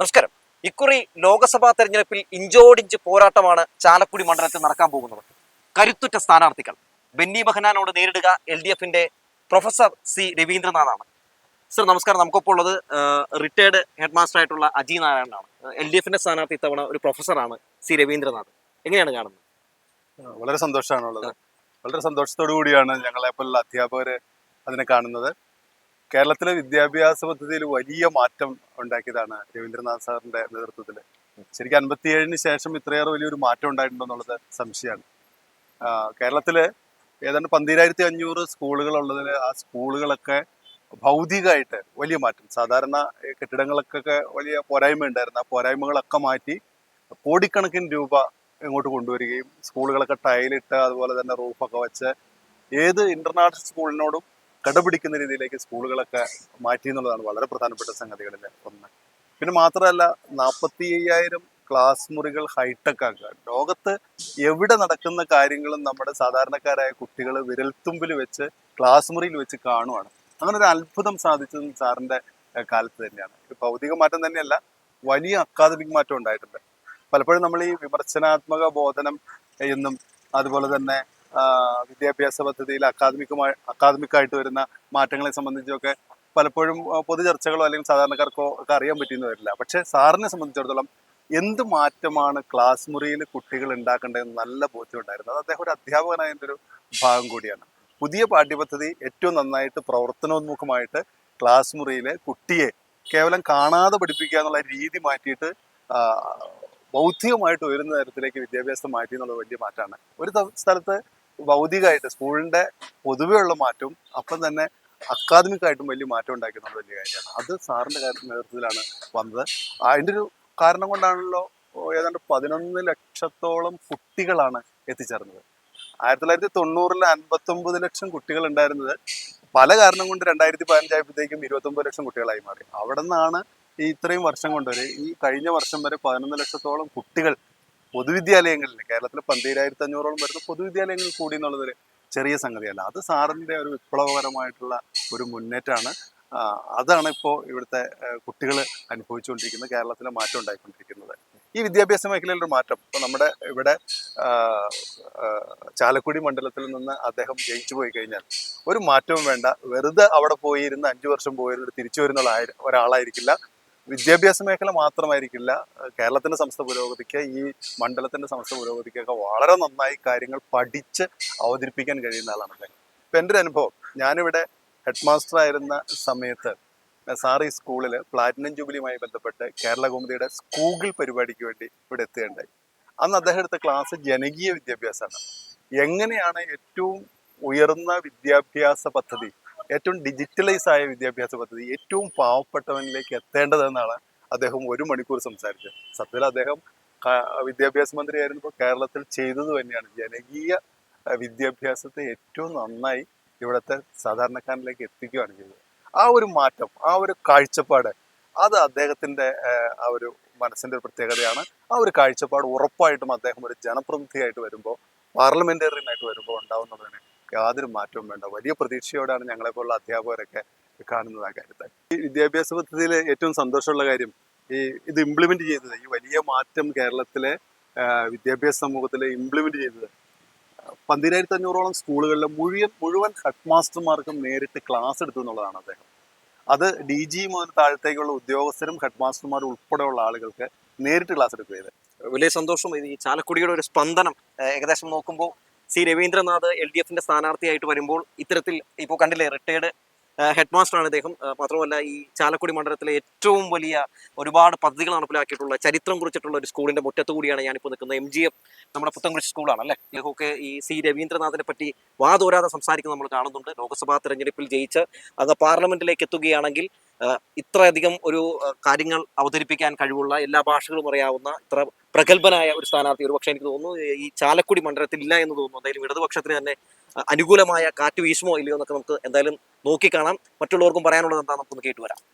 നമസ്കാരം. ഇക്കുറി ലോക്സഭാ തെരഞ്ഞെടുപ്പിൽ ഇഞ്ചോടിഞ്ച് പോരാട്ടമാണ് ചാലക്കുടി മണ്ഡലത്തിൽ നടക്കാൻ പോകുന്നത്. കരുത്തുറ്റ സ്ഥാനാർത്ഥികൾ. ബെന്നി ബഹനാനോട് നേരിടുക എൽ ഡി എഫിന്റെ പ്രൊഫസർ സി രവീന്ദ്രനാഥാണ്. സർ നമസ്കാരം. നമുക്കിപ്പോൾ ഉള്ളത് റിട്ടയർഡ് ഹെഡ് മാസ്റ്റർ ആയിട്ടുള്ള അജി നാരായണനാണ്. എൽ ഡി എഫിന്റെ സ്ഥാനാർത്ഥി ഇത്തവണ ഒരു പ്രൊഫസറാണ് സി രവീന്ദ്രനാഥ്. എങ്ങനെയാണ് കാണുന്നത്? വളരെ സന്തോഷമാണുള്ളത്. വളരെ സന്തോഷത്തോടു കൂടിയാണ് ഞങ്ങളെ പോലുള്ള അധ്യാപകര് അതിനെ കാണുന്നത്. കേരളത്തിലെ വിദ്യാഭ്യാസ പദ്ധതിയിൽ വലിയ മാറ്റം ഉണ്ടാക്കിയതാണ് രവീന്ദ്രനാഥ് സാറിന്റെ നേതൃത്വത്തിൽ. ശരിക്കും അൻപത്തിയേഴിന് ശേഷം ഇത്രയേറെ വലിയൊരു മാറ്റം ഉണ്ടായിട്ടുണ്ടോ എന്നുള്ളത് സംശയമാണ്. കേരളത്തിൽ ഏതാണ്ട് പന്തിരായിരത്തി അഞ്ഞൂറ് സ്കൂളുകൾ ഉള്ളതിൽ ആ സ്കൂളുകളൊക്കെ ഭൗതികമായിട്ട് വലിയ മാറ്റം. സാധാരണ കെട്ടിടങ്ങൾക്കൊക്കെ വലിയ പോരായ്മ ഉണ്ടായിരുന്നു. ആ പോരായ്മകളൊക്കെ മാറ്റി കോടിക്കണക്കിന് രൂപ ഇങ്ങോട്ട് കൊണ്ടുവരികയും സ്കൂളുകളൊക്കെ ടൈലിട്ട് അതുപോലെ തന്നെ റൂഫൊക്കെ വെച്ച് ഏത് ഇന്റർനാഷണൽ സ്കൂളിനോടും കടപിടിക്കുന്ന രീതിയിലേക്ക് സ്കൂളുകളൊക്കെ മാറ്റി എന്നുള്ളതാണ് വളരെ പ്രധാനപ്പെട്ട സംഗതികളിൽ ഒന്ന്. പിന്നെ മാത്രമല്ല നാൽപ്പത്തി അയ്യായിരം ക്ലാസ് മുറികൾ ഹൈടെക് ആക്കുക. ലോകത്ത് എവിടെ നടക്കുന്ന കാര്യങ്ങളും നമ്മുടെ സാധാരണക്കാരായ കുട്ടികൾ വിരൽത്തുമ്പിൽ വെച്ച് ക്ലാസ് മുറിയിൽ വെച്ച് കാണുവാണ്. അങ്ങനെ ഒരു അത്ഭുതം സാധിച്ചത് സാറിന്റെ കാലത്ത് തന്നെയാണ്. ഭൗതിക മാറ്റം തന്നെയല്ല വലിയ അക്കാദമിക് മാറ്റം ഉണ്ടായിട്ടുണ്ട്. പലപ്പോഴും നമ്മൾ ഈ വിമർശനാത്മക ബോധനം എന്നും അതുപോലെ തന്നെ വിദ്യാഭ്യാസ പദ്ധതിയിൽ അക്കാദമികമായി അക്കാദമിക്കായിട്ട് വരുന്ന മാറ്റങ്ങളെ സംബന്ധിച്ചൊക്കെ പലപ്പോഴും പൊതു ചർച്ചകളോ അല്ലെങ്കിൽ സാധാരണക്കാർക്കോ ഒക്കെ അറിയാൻ പറ്റിയെന്ന് വരില്ല. പക്ഷേ സാറിനെ സംബന്ധിച്ചിടത്തോളം എന്ത് മാറ്റമാണ് ക്ലാസ് മുറിയിൽ കുട്ടികൾ ഉണ്ടാക്കേണ്ടതെന്ന് നല്ല ബോധ്യമുണ്ടായിരുന്നു. അത് അദ്ദേഹം ഒരു അധ്യാപകനായതിന്റെ ഒരു ഭാഗം കൂടിയാണ്. പുതിയ പാഠ്യപദ്ധതി ഏറ്റവും നന്നായിട്ട് പ്രവർത്തനോന്മുഖമായിട്ട് ക്ലാസ് മുറിയിലെ കുട്ടിയെ കേവലം കാണാതെ പഠിപ്പിക്കുക എന്നുള്ള രീതി മാറ്റിയിട്ട് ബൗദ്ധികമായിട്ട് ഉയരുന്ന തരത്തിലേക്ക് വിദ്യാഭ്യാസം മാറ്റി എന്നുള്ളത് വലിയ മാറ്റമാണ്. ഒരു സ്ഥലത്ത് ഭൗതികമായിട്ട് സ്കൂളിന്റെ പൊതുവെയുള്ള മാറ്റവും അപ്പം തന്നെ അക്കാദമിക് ആയിട്ടും വലിയ മാറ്റം ഉണ്ടാക്കി എന്നുള്ള വലിയ കാര്യമാണ്. അത് സാറിന്റെ നേതൃത്വത്തിലാണ് വന്നത്. അതിന്റെ ഒരു കാരണം കൊണ്ടാണല്ലോ ഏതാണ്ട് പതിനൊന്ന് ലക്ഷത്തോളം കുട്ടികളാണ് എത്തിച്ചേർന്നത്. ആയിരത്തി തൊള്ളായിരത്തി തൊണ്ണൂറിൽ അൻപത്തൊമ്പത് ലക്ഷം കുട്ടികൾ ഉണ്ടായിരുന്നത്. പല കാരണം കൊണ്ട് രണ്ടായിരത്തി പതിനഞ്ചായപ്പോഴത്തേക്കും ഇരുപത്തൊമ്പത് ലക്ഷം കുട്ടികളായി മാറി. അവിടെ നിന്നാണ് ഈ ഇത്രയും വർഷം കൊണ്ട് വരെ ഈ കഴിഞ്ഞ വർഷം വരെ പതിനൊന്ന് ലക്ഷത്തോളം കുട്ടികൾ പൊതുവിദ്യാലയങ്ങളിൽ കേരളത്തിലെ പന്തീരായിരത്തി അഞ്ഞൂറോളം വരുന്ന പൊതുവിദ്യാലയങ്ങളിൽ കൂടി എന്നുള്ളതൊരു ചെറിയ സംഗതിയല്ല. അത് സാറിന്റെ ഒരു വിപ്ലവകരമായിട്ടുള്ള ഒരു മുന്നേറ്റമാണ് അതാണ് ഇപ്പോൾ ഇവിടുത്തെ കുട്ടികൾ അനുഭവിച്ചുകൊണ്ടിരിക്കുന്നത് കേരളത്തിലെ മാറ്റം ഉണ്ടായിക്കൊണ്ടിരിക്കുന്നത്. ഈ വിദ്യാഭ്യാസ മേഖലയിലൊരു മാറ്റം. ഇപ്പൊ നമ്മുടെ ഇവിടെ ചാലക്കുടി മണ്ഡലത്തിൽ നിന്ന് അദ്ദേഹം ജയിച്ചു പോയി കഴിഞ്ഞാൽ ഒരു മാറ്റവും വേണ്ട. വെറുതെ അവിടെ പോയിരുന്ന അഞ്ചു വർഷം പോയിരുന്ന തിരിച്ചു വരുന്ന ഒരാളായിരിക്കില്ല. വിദ്യാഭ്യാസ മേഖല മാത്രമായിരിക്കില്ല കേരളത്തിന്റെ സമസ്ത പുരോഗതിക്ക് ഈ മണ്ഡലത്തിന്റെ സമസ്ത പുരോഗതിക്കൊക്കെ വളരെ നന്നായി കാര്യങ്ങൾ പഠിച്ച് അവതരിപ്പിക്കാൻ കഴിയുന്ന ആളാണ് അദ്ദേഹം. ഇപ്പൊ എന്റെ ഒരു അനുഭവം ഞാനിവിടെ ഹെഡ് മാസ്റ്റർ ആയിരുന്ന സമയത്ത് ഈ സ്കൂളിൽ പ്ലാറ്റിനം ജൂബിലിയുമായി ബന്ധപ്പെട്ട് കേരള കോമതിയുടെ സ്കൂഗിൾ പരിപാടിക്ക് വേണ്ടി ഇവിടെ എത്തുകയുണ്ടായി. അന്ന് അദ്ദേഹം എടുത്ത ക്ലാസ് ജനകീയ വിദ്യാഭ്യാസമാണ്. എങ്ങനെയാണ് ഏറ്റവും ഉയർന്ന വിദ്യാഭ്യാസ പദ്ധതി ഏറ്റവും ഡിജിറ്റലൈസ് ആയ വിദ്യാഭ്യാസ പദ്ധതി ഏറ്റവും പാവപ്പെട്ടവനിലേക്ക് എത്തേണ്ടതെന്നാണ് അദ്ദേഹം ഒരു മണിക്കൂർ സംസാരിച്ചത്. സത്യത്തിൽ അദ്ദേഹം വിദ്യാഭ്യാസ മന്ത്രി മന്ത്രിയായിരുന്നപ്പോൾ കേരളത്തിൽ ചെയ്തത് തന്നെയാണ്. ജനകീയ വിദ്യാഭ്യാസത്തെ ഏറ്റവും നന്നായി ഇവിടുത്തെ സാധാരണക്കാരനിലേക്ക് എത്തിക്കുകയാണ് ചെയ്തത്. ആ ഒരു മാറ്റം ആ ഒരു കാഴ്ചപ്പാട് അത് അദ്ദേഹത്തിന്റെ ആ ഒരു മനസ്സിന്റെ ഒരു പ്രത്യേകതയാണ്. ആ ഒരു കാഴ്ചപ്പാട് ഉറപ്പായിട്ടും അദ്ദേഹം ഒരു ജനപ്രതിനിധിയായിട്ട് വരുമ്പോൾ പാർലമെന്റേറിയൻ ആയിട്ട് വരുമ്പോൾ ഉണ്ടാവുന്നതിന് യാതൊരു മാറ്റവും വേണ്ട. വലിയ പ്രതീക്ഷയോടാണ് ഞങ്ങളെ പോലുള്ള അധ്യാപകരൊക്കെ കാണുന്നത് ആ കാര്യത്തെ ഈ വിദ്യാഭ്യാസ പദ്ധതിയിൽ ഏറ്റവും സന്തോഷമുള്ള കാര്യം ഈ ഇത് ഇംപ്ലിമെന്റ് ചെയ്തത് ഈ വലിയ മാറ്റം കേരളത്തിലെ വിദ്യാഭ്യാസ സമൂഹത്തിൽ ഇംപ്ലിമെന്റ് ചെയ്തത്. പന്തിരായിരത്തി അഞ്ഞൂറോളം സ്കൂളുകളിലെ മുഴുവൻ മുഴുവൻ ഹെഡ് മാസ്റ്റർമാർക്കും നേരിട്ട് ക്ലാസ് എടുത്തു എന്നുള്ളതാണ് അദ്ദേഹം. അത് ഡി ജി മുതൽ താഴത്തേക്കുള്ള ഉദ്യോഗസ്ഥരും ഹെഡ് മാസ്റ്റർമാരും ഉൾപ്പെടെയുള്ള ആളുകൾക്ക് നേരിട്ട് ക്ലാസ് എടുക്കുകയത് വലിയ സന്തോഷം. ഈ ചാലക്കുടിയുടെ ഒരു സ്പന്ദനം ഏകദേശം നോക്കുമ്പോൾ സി രവീന്ദ്രനാഥ് എൽ ഡി എഫിന്റെ സ്ഥാനാർത്ഥിയായിട്ട് വരുമ്പോൾ ഇത്തരത്തിൽ ഇപ്പോൾ കണ്ടില്ലേ റിട്ടയർഡ് ഹെഡ് മാസ്റ്ററാണ് ഇദ്ദേഹം. മാത്രമല്ല ഈ ചാലക്കുടി മണ്ഡലത്തിലെ ഏറ്റവും വലിയ ഒരുപാട് പദ്ധതികൾ നടപ്പിലാക്കിയിട്ടുള്ള ചരിത്രം കുറിച്ചിട്ടുള്ള ഒരു സ്കൂളിന്റെ മുറ്റത്ത് കൂടിയാണ് ഞാനിപ്പോൾ നിൽക്കുന്നത്. എം ജി എഫ് നമ്മുടെ പുത്തൻകുരിശ് സ്കൂളാണ് അല്ലേ ഇദ്ദേഹമൊക്കെ ഈ സി രവീന്ദ്രനാഥിനെ പറ്റി വാതോരാതെ സംസാരിക്കുന്നത് നമ്മൾ കാണുന്നുണ്ട്. ലോക്സഭാ തെരഞ്ഞെടുപ്പിൽ ജയിച്ച് അങ്ങ് പാർലമെന്റിലേക്ക് എത്തുകയാണെങ്കിൽ ഇത്രയധികം ഒരു കാര്യങ്ങൾ അവതരിപ്പിക്കാൻ കഴിവുള്ള എല്ലാ ഭാഷകളും അറിയാവുന്ന ഇത്ര പ്രഗത്ഭനായ ഒരു സ്ഥാനാർത്ഥി. ഒരു പക്ഷേ എനിക്ക് തോന്നുന്നു ഈ ചാലക്കുടി മണ്ഡലത്തിൽ ഇല്ല എന്ന് തോന്നുന്നു. എന്തായാലും ഇടതുപക്ഷത്തിന് തന്നെ അനുകൂലമായ കാറ്റ് വീശുമോ ഇല്ലയോ എന്നൊക്കെ നമുക്ക് എന്തായാലും നോക്കിക്കാണാം മറ്റുള്ളവർക്കും പറയാനുള്ളത് എന്താ നമുക്കൊന്ന് കേട്ടുവരാം.